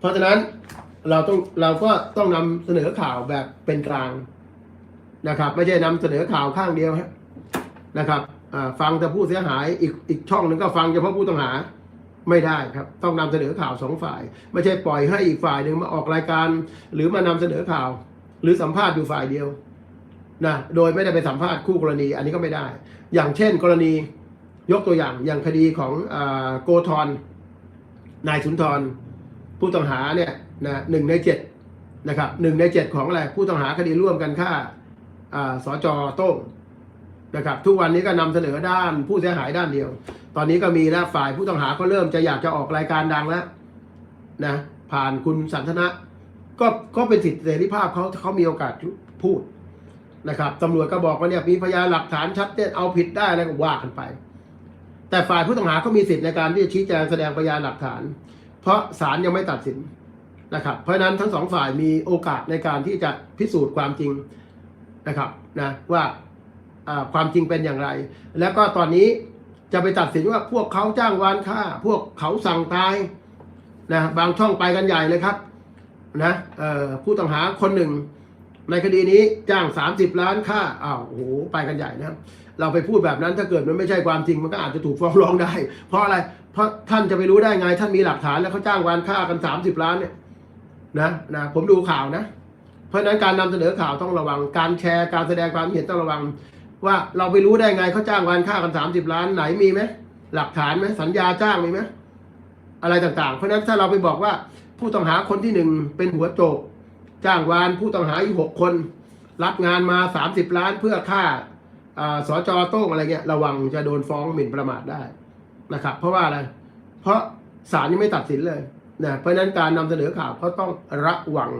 เพราะฉะนั้นเราต้องเราก็ต้องนำเสนอข่าวแบบเป็นกลางนะครับ ไม่ใช่นำเสนอข่าวข้างเดียวนะครับฟังแต่ผู้เสียหายอีกอีกช่องหนึ่งก็ฟังเฉพาะผู้ต้องหาไม่ได้ครับ ต้องนำเสนอข่าวสองฝ่าย ไม่ใช่ปล่อยให้อีกฝ่ายหนึ่งมาออกรายการ หรือมานำเสนอข่าว หรือสัมภาษณ์อยู่ฝ่ายเดียวนะโดยไม่ได้ไปสัมภาษณ์คู่กรณี อันนี้ก็ไม่ได้ อย่างเช่น กรณียกตัวอย่างอย่างคดีของอโกธรนายสุนทร ผู้ต้องหาเนี่ยนะหนึ่งในเจ็ดนะครับหนึ่งในเจ็ดของอะไรผู้ต้องหาคดีร่วมกันฆ่าอ่าสจโต้งนะครับ ทุกวันนี้ก็นำเสนอด้านผู้เสียหายด้านเดียว ตอนนี้ก็มีแล้วฝ่ายผู้ต้องหาก็เริ่มจะอยากจะออกรายการดังแล้วนะผ่านคุณสันทนะก็ก็เป็นสิทธิเสรีภาพเขาเขามีโอกาสพูดนะครับตำรวจก็บอกว่าเนี่ยมีพยานหลักฐานชัดเจนเอาผิดได้แล้วก็ว่ากันไป แต่ฝ่ายผู้ต้องหาก็มีสิทธิในการที่จะชี้แจงแสดงพยานหลักฐาน เพราะศาลยังไม่ตัดสินนะครับ เพราะนั้นทั้งสองฝ่ายมีโอกาสในการที่จะพิสูจน์ความจริงนะครับนะว่าความจริงเป็นอย่างไร แล้วก็ตอนนี้จะไปตัดสินว่าพวกเขาจ้างวานฆ่า พวกเขาสั่งตายนะบางช่องไปกันใหญ่เลยครับนะผู้ต้องหาคนหนึ่ง ในคดีนี้จ้าง 30 ล้านค่าอ้าวโอ้โหไปกันใหญ่นะครับเราไปพูดแบบนั้นถ้าเกิดมันไม่ใช่ความจริงมันก็อาจจะถูกฟ้องร้องได้ เพราะอะไร เพราะท่านจะไปรู้ได้ไง ท่านมีหลักฐานแล้วเขาจ้างวานค่ากัน 30 ล้านเนี่ยนะนะผมดูข่าวนะ เพราะฉะนั้นการนำเสนอข่าวต้องระวังการแชร์การแสดงความเห็นต้องระวัง ว่าเราไปรู้ได้ไงเขาจ้างวานค่ากัน 30 ล้านไหนมีไหมหลักฐานไหมสัญญาจ้างมีไหมอะไรต่างๆ เพราะฉะนั้นถ้าเราไปบอกว่าผู้ต้องหาคนที่หนึ่งเป็นหัวโจก จ้างวานผู้ต้องหาอีกหกคน รับงานมา 30 ล้านเพื่อค่าอ่าสจโต้งอะไรเงี้ยระวังจะโดนฟ้องหมิ่นประมาทได้นะครับ เพราะว่าอะไร เพราะศาลยังไม่ตัดสินเลยนะเพราะฉะนั้นการนำเสนอข่าวก็ต้องระวัง